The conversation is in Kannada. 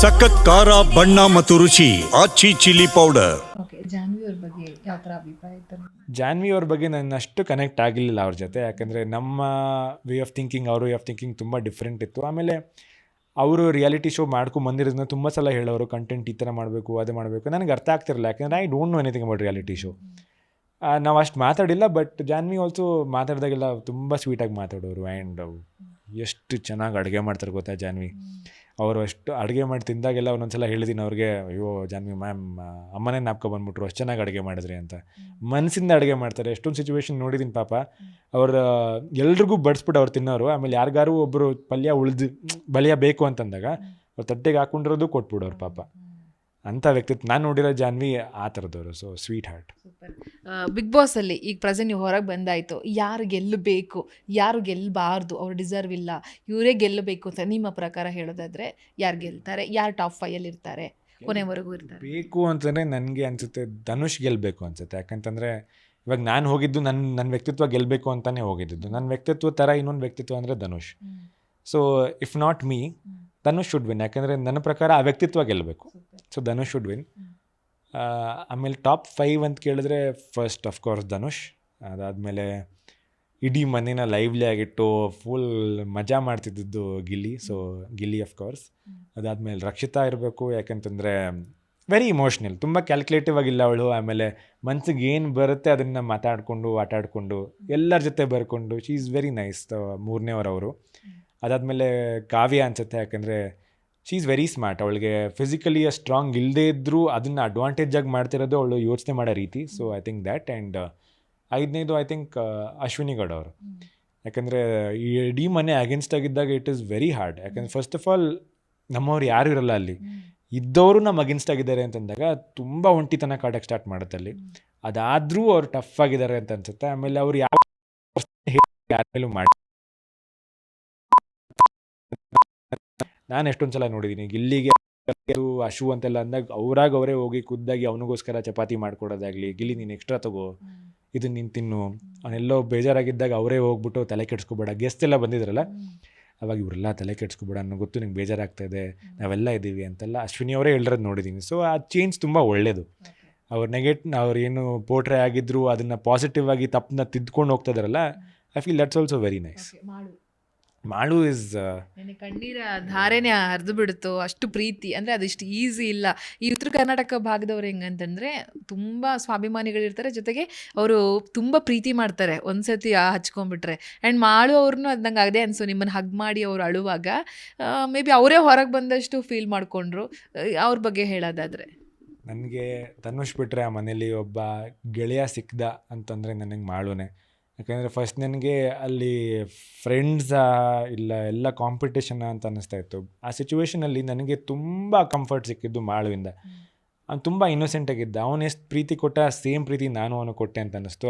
ಸಖತ್ ಖಾರ ಬಣ್ಣ ಮತ್ತು ರುಚಿ Aachi chilli powder okay Janhvi ಅವ್ರ ಬಗ್ಗೆ ಯಾವ ಥರ ಅಭಿಪ್ರಾಯ ಇತ್ತು? ಜಾನ್ವಿ ಅವ್ರ ಬಗ್ಗೆ ನಾನು ಅಷ್ಟು ಕನೆಕ್ಟ್ ಆಗಿರಲಿಲ್ಲ ಅವ್ರ ಜೊತೆ. ಯಾಕಂದರೆ ನಮ್ಮ ವೇ ಆಫ್ ಥಿಂಕಿಂಗ್ ಅವ್ರ ವೇ ಆಫ್ ಥಿಂಕಿಂಗ್ ತುಂಬ ಡಿಫ್ರೆಂಟ್ ಇತ್ತು. ಆಮೇಲೆ ಅವರು ರಿಯಾಲಿಟಿ ಶೋ ಮಾಡ್ಕೊಂಡು ಬಂದಿರೋದನ್ನ ತುಂಬ ಸಲ ಹೇಳೋರು ಕಂಟೆಂಟ್ ಈ ಥರ ಮಾಡಬೇಕು ಅದು ಮಾಡಬೇಕು. ನನಗೆ ಅರ್ಥ ಆಗ್ತಿರಲಿಲ್ಲ. ಯಾಕಂದರೆ I don't know anything about reality show ನಾವು ಅಷ್ಟು ಮಾತಾಡಿಲ್ಲ ಬಟ್ ಜಾನ್ವಿ ಆಲ್ಸೋ ಮಾತಾಡಿದಾಗೆಲ್ಲ ತುಂಬ ಸ್ವೀಟಾಗಿ ಮಾತಾಡೋರು. ಆ್ಯಂಡ್ ಎಷ್ಟು ಚೆನ್ನಾಗಿ ಅಡುಗೆ ಮಾಡ್ತಾರೆ ಗೊತ್ತಾ ಜಾನ್ವಿ? ಅವರು ಅಷ್ಟು ಅಡುಗೆ ಮಾಡಿ ತಿಂದಾಗೆಲ್ಲ ಒಂದೊಂದ್ಸಲ ಹೇಳಿದ್ದೀನಿ ಅವ್ರಿಗೆ ಅಯ್ಯೋ ಜಾನ್ವಿ ಮ್ಯಾಮ್ ಅಮ್ಮನೇ ನಾಪ್ಕೊ ಬಂದ್ಬಿಟ್ರು ಅಷ್ಟು ಚೆನ್ನಾಗಿ ಅಡುಗೆ ಮಾಡಿದ್ರಿ ಅಂತ. ಮನಸ್ಸಿಂದ ಅಡುಗೆ ಮಾಡ್ತಾರೆ ಎಷ್ಟೊಂದು ಸಿಚುವೇಶನ್ ನೋಡಿದ್ದೀನಿ ಪಾಪ. ಅವ್ರ ಎಲ್ರಿಗೂ ಬಡಿಸ್ಬಿಟ್ಟು ಅವ್ರು ತಿನ್ನೋರು ಆಮೇಲೆ ಯಾರಿಗಾರು ಒಬ್ಬರು ಪಲ್ಯ ಉಳಿದು ಬಲಿಯ ಬೇಕು ಅಂತಂದಾಗ ಅವ್ರು ತಟ್ಟೆಗೆ ಹಾಕೊಂಡಿರೋದು ಕೊಟ್ಬಿಡೋರು ಪಾಪ. ಅಂಥ ವ್ಯಕ್ತಿತ್ವ ನಾನು ನೋಡಿರೋ ಜಾನ್ವಿ ಆ ಥರದವರು ಸೊ ಸ್ವೀಟ್ ಹಾರ್ಟ್ ಬಿಗ್ ಬಾಸಲ್ಲಿ ಅಲ್ಲಿ ಈಗ ಪ್ರೆಸೆಂಟ್ ನೀವು ಹೊರಗೆ ಬಂದಾಯ್ತು. ಯಾರು ಗೆಲ್ಲಬೇಕು? ಯಾರು ಗೆಲ್ಲಬಾರ್ದು ಅವ್ರು ಡಿಸರ್ವ್ ಇಲ್ಲ. ಇವರೇ ಗೆಲ್ಲಬೇಕು ಅಂತ ನಿಮ್ಮ ಪ್ರಕಾರ ಹೇಳೋದಾದ್ರೆ ಯಾರು ಗೆಲ್ತಾರೆ? ಯಾರು ಟಾಪ್ ಫೈಯಲ್ಲಿ ಇರ್ತಾರೆ? ಕೊನೆವರೆಗೂ ಇರ್ತಾರೆ. ಬೇಕು ಅಂತಂದರೆ ನನಗೆ ಅನಿಸುತ್ತೆ ಧನುಷ್ ಗೆಲ್ಲಬೇಕು ಅನ್ಸುತ್ತೆ. ಯಾಕಂತಂದರೆ ಇವಾಗ ನಾನು ಹೋಗಿದ್ದು ನನ್ನ ನನ್ನ ವ್ಯಕ್ತಿತ್ವ ಗೆಲ್ಲಬೇಕು ಅಂತಲೇ ಹೋಗಿದ್ದು. ನನ್ನ ವ್ಯಕ್ತಿತ್ವ ಥರ ಇನ್ನೊಂದು ವ್ಯಕ್ತಿತ್ವ ಅಂದರೆ Dhanush. So if not me Dhanush should win ಯಾಕಂದರೆ ನನ್ನ ಪ್ರಕಾರ ಆ ವ್ಯಕ್ತಿತ್ವ ಗೆಲ್ಲಬೇಕು ಸೊ ಧನುಷ್ ಶುಡ್ ವಿನ್ ಆಮೇಲೆ ಟಾಪ್ ಫೈವ್ ಅಂತ ಕೇಳಿದ್ರೆ ಫಸ್ಟ್ ಅಫ್ಕೋರ್ಸ್ ಧನುಷ್. ಅದಾದಮೇಲೆ ಇಡೀ ಮನೇನ ಲೈವ್ಲಿ ಆಗಿಟ್ಟು ಫುಲ್ ಮಜಾ ಮಾಡ್ತಿದ್ದಿದ್ದು Gilli. So Gilli of course ಅದಾದಮೇಲೆ ರಕ್ಷಿತಾ ಇರಬೇಕು, ಯಾಕಂತಂದರೆ ವೆರಿ ಇಮೋಷ್ನಲ್ ತುಂಬ ಕ್ಯಾಲ್ಕುಲೇಟಿವ್ ಆಗಿಲ್ಲ ಅವಳು. ಆಮೇಲೆ ಮನ್ಸಿಗೆ ಏನು ಬರುತ್ತೆ ಅದನ್ನು ಮಾತಾಡಿಕೊಂಡು, ಆಟಾಡಿಕೊಂಡು, ಎಲ್ಲರ ಜೊತೆ ಬರ್ಕೊಂಡು ಶಿ ಈಸ್ ವೆರಿ ನೈಸ್ ಮೂರನೇವರವರು ಅದಾದಮೇಲೆ ಕಾವ್ಯ ಅನ್ಸುತ್ತೆ, ಯಾಕಂದರೆ ಶಿ ಈಸ್ ವೆರಿ ಸ್ಮಾರ್ಟ್ ಅವಳಿಗೆ ಫಿಸಿಕಲಿ ಸ್ಟ್ರಾಂಗ್ ಇಲ್ಲದೇ ಇದ್ದರೂ ಅದನ್ನು ಅಡ್ವಾಂಟೇಜ್ ಆಗಿ ಮಾಡ್ತಿರೋದು ಅವಳು ಯೋಚನೆ ಮಾಡೋ ರೀತಿ. So I think that and ಐದನೇದು ಐ ಥಿಂಕ್ ಅಶ್ವಿನಿ ಗೌಡ ಅವರು. ಯಾಕಂದರೆ ಈ ಇಡೀ ಮನೆ ಅಗೇನ್ಸ್ಟ್ ಆಗಿದ್ದಾಗ ಇಟ್ ಈಸ್ ವೆರಿ ಹಾರ್ಡ್ ಯಾಕಂದರೆ ಫಸ್ಟ್ ಆಫ್ ಆಲ್ ನಮ್ಮವ್ರು ಯಾರು ಇರಲ್ಲ ಅಲ್ಲಿ. ಇದ್ದವರು ನಮ್ಮ ಅಗೇನ್ಸ್ಟ್ ಆಗಿದ್ದಾರೆ ಅಂತಂದಾಗ ತುಂಬ ಒಂಟಿತನ ಕಾಡಕ್ಕೆ ಸ್ಟಾರ್ಟ್ ಮಾಡುತ್ತೆ ಅಲ್ಲಿ. ಅದಾದರೂ ಅವ್ರು ಟಫ್ ಆಗಿದ್ದಾರೆ ಅಂತ ಅನ್ಸುತ್ತೆ. ಆಮೇಲೆ ಅವ್ರು ಯಾವ ಯಾರ ಮೇಲೂ ಮಾಡಿ ನಾನು ಎಷ್ಟೊಂದು ಸಲ ನೋಡಿದ್ದೀನಿ ಗಿಲ್ಲಿಗೆ ಅಶು ಅಂತೆಲ್ಲ ಅಂದಾಗ ಅವ್ರಾಗ ಅವರೇ ಹೋಗಿ ಖುದ್ದಾಗಿ ಅವನಿಗೋಸ್ಕರ ಚಪಾತಿ ಮಾಡ್ಕೊಡೋದಾಗ್ಲಿ ಗಿಲ್ಲಿ ನೀನು ಎಕ್ಸ್ಟ್ರಾ ತಗೋ ಇದನ್ನ ನೀನು ತಿನ್ನು. ಅವನೆಲ್ಲೋ ಬೇಜಾರಾಗಿದ್ದಾಗ ಅವರೇ ಹೋಗ್ಬಿಟ್ಟು ತಲೆ ಕೆಡಿಸ್ಕೊಬೇಡ. ಗೆಸ್ಟ್ ಎಲ್ಲ ಬಂದಿದ್ರಲ್ಲ? ಅವಾಗ ಇವರೆಲ್ಲ ತಲೆ ಕೆಡಿಸ್ಕೊಬೇಡ ಅನ್ನೋ ಗೊತ್ತು ನಿಂಗೆ ಬೇಜಾರಾಗ್ತಾ ಇದೆ. ನಾವೆಲ್ಲ ಇದ್ದೀವಿ ಅಂತೆಲ್ಲ ಅಶ್ವಿನಿ ಅವರೇ ಹೇಳಿರೋದು ನೋಡಿದ್ದೀನಿ ಸೊ ಆ ಚೇಂಜ್ ತುಂಬ ಒಳ್ಳೆಯದು ಅವ್ರು ನೆಗೆಟ್ ಅವ್ರು ಏನು ಪೋಟ್ರೆ ಆಗಿದ್ರು ಅದನ್ನು ಪಾಸಿಟಿವ್ ಆಗಿ ತಪ್ಪನ್ನ ತಿದ್ಕೊಂಡು ಹೋಗ್ತಾ ಇದಾರಲ್ಲ I feel that's also very nice Malu ಇಸ್ ನೆನೆ ಕಣ್ಣೀರ ಧಾರೆನೇ ಹರಿದು ಬಿಡ್ತು. ಅಷ್ಟು ಪ್ರೀತಿ. ಅಂದರೆ ಅದಿಷ್ಟು ಈಸಿ ಇಲ್ಲ. ಈ ಉತ್ತರ ಕರ್ನಾಟಕ ಭಾಗದವ್ರು ಹೆಂಗಂತಂದರೆ ತುಂಬ ಸ್ವಾಭಿಮಾನಿಗಳಿರ್ತಾರೆ. ಜೊತೆಗೆ ಅವರು ತುಂಬ ಪ್ರೀತಿ ಮಾಡ್ತಾರೆ. ಒಂದು ಸತಿ ಹಚ್ಕೊಂಡ್ಬಿಟ್ರೆ. ಆ್ಯಂಡ್ ಮಾಡು ಅವ್ರನ್ನೂ ಅದು ನಂಗೆ ಅದೇ ಅನಿಸು. ನಿಮ್ಮನ್ನು ಹಗ್ ಮಾಡಿ ಅವ್ರು ಅಳುವಾಗ ಮೇ ಬಿ ಅವರೇ ಹೊರಗೆ ಬಂದಷ್ಟು ಫೀಲ್ ಮಾಡಿಕೊಂಡ್ರು. ಅವ್ರ ಬಗ್ಗೆ ಹೇಳೋದಾದರೆ. ನನಗೆ ತನ್ನಷ್ಟು ಬಿಟ್ಟರೆ ಆ ಮನೇಲಿ ಒಬ್ಬ ಗೆಳೆಯ ಸಿಕ್ಕದ ಅಂತಂದರೆ ನನಗೆ ಮಾಳುನೆ. ಯಾಕಂದರೆ ಫಸ್ಟ್ ನನಗೆ ಅಲ್ಲಿ ಫ್ರೆಂಡ್ಸಾ ಇಲ್ಲ ಎಲ್ಲ ಕಾಂಪಿಟೇಷನ್ ಅಂತ ಅನ್ನಿಸ್ತಾ ಇತ್ತು. ಆ ಸಿಚುವೇಷನಲ್ಲಿ ನನಗೆ ತುಂಬ ಕಂಫರ್ಟ್ ಸಿಕ್ಕಿದ್ದು ಮಾಳುವಿಂದ. ಅವ್ನು ತುಂಬ ಇನ್ನೋಸೆಂಟ್ ಆಗಿದ್ದ. ಅವನು ಎಷ್ಟು ಪ್ರೀತಿ ಕೊಟ್ಟ ಸೇಮ್ ಪ್ರೀತಿ ನಾನು ಅವನು ಕೊಟ್ಟೆ ಅಂತ ಅನ್ನಿಸ್ತು.